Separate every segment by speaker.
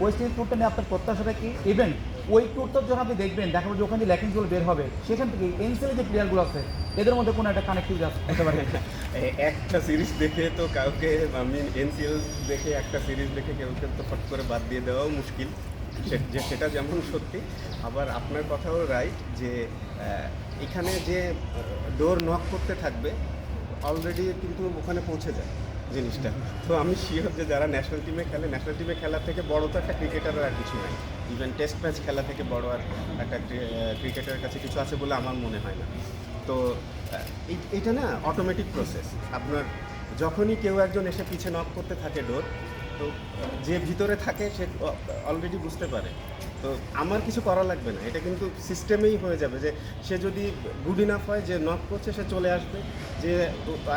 Speaker 1: West Indies ট্যুরটা নিয়ে আপনার প্রত্যাশাটা কি? ইভেন ওই ট্যুরটার যখন আপনি দেখবেন, দেখাবো যে ওখানে ল্যাকিংসগুলো বের হবে, সেখান থেকে এনসিএল যে প্লেয়ারগুলো আছে, এদের মধ্যে কোনো একটা কানেক্টিভ হতে পারে।
Speaker 2: একটা সিরিজ দেখে তো কাউকে আমি এনসিএল দেখে একটা সিরিজ দেখে কেউ কেউ তো ফট করে বাদ দিয়ে দেওয়াও মুশকিল। যে, সেটা যেমন সত্যি, আবার আপনার কথাও রাইট যে এখানে যে ডোর নক করতে থাকবে অলরেডি কিন্তু ওখানে পৌঁছে যায়। জিনিসটা। তো আমি শিওর যে যারা ন্যাশনাল টিমে খেলে ন্যাশনাল টিমে খেলা থেকে বড় তো একটা ক্রিকেটারের আর কিছু নাই। ইভেন টেস্ট ম্যাচ খেলা থেকে বড় আর একটা ক্রিকেটারের কাছে কিছু আছে বলে আমার মনে হয় না। তো এটা না অটোমেটিক প্রসেস আপনার যখনই কেউ একজন এসে পিছে নক করতে থাকে ডোর তো যে ভিতরে থাকে সে অলরেডি বুঝতে পারে। তো আমার কিছু করা লাগবে না। এটা কিন্তু সিস্টেমেই হয়ে যাবে যে সে যদি গুড ইনাফ হয় যে নক করছে, সে চলে আসবে। যে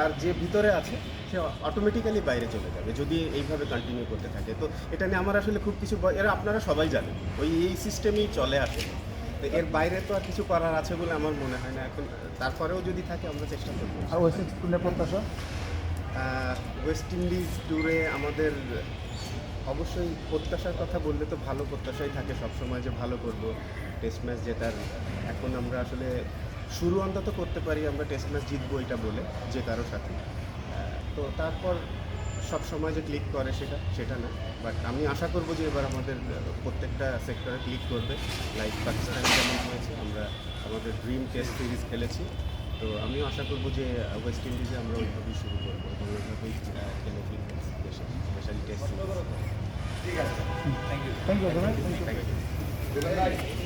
Speaker 2: আর যে ভিতরে আছে, সে অটোমেটিক্যালি বাইরে চলে যাবে, যদি এইভাবে কন্টিনিউ করতে থাকে। তো এটা নিয়ে আমার আসলে খুব কিছু এরা আপনারা সবাই জানেন, ওই এই সিস্টেমেই চলে আসে। তো এর বাইরে তো আর কিছু করার আছে বলে আমার মনে হয় না। এখন তারপরেও যদি থাকে, আমরা চেষ্টা করব।
Speaker 1: আর ওয়েস্ট ইন্ডিজ
Speaker 2: ওয়েস্ট ইন্ডিজ ট্যুরে আমাদের অবশ্যই প্রত্যাশার কথা বললে তো ভালো প্রত্যাশাই থাকে সবসময় যে ভালো করব। টেস্ট ম্যাচ জেতার। এখন আমরা আসলে শুরু অন্তত করতে পারি, আমরা টেস্ট ম্যাচ জিতবো এটা বলে, যে কারোর সাথে। তো তারপর সব সময় যে ক্লিক করে সেটা সেটা না। বাট আমি আশা করব যে এবার আমাদের প্রত্যেকটা সেক্টরে ক্লিক করবে। লাইক পাকিস্তানে যেমন হয়েছে, আমরা আমাদের ড্রিম টেস্ট সিরিজ খেলেছি। তো আমিও আশা করব যে ওয়েস্ট ইন্ডিজে আমরা ওইভাবেই শুরু করব। এবং ওইভাবেই খেলে ফিরবো। Specially test series
Speaker 1: thank you
Speaker 2: thank you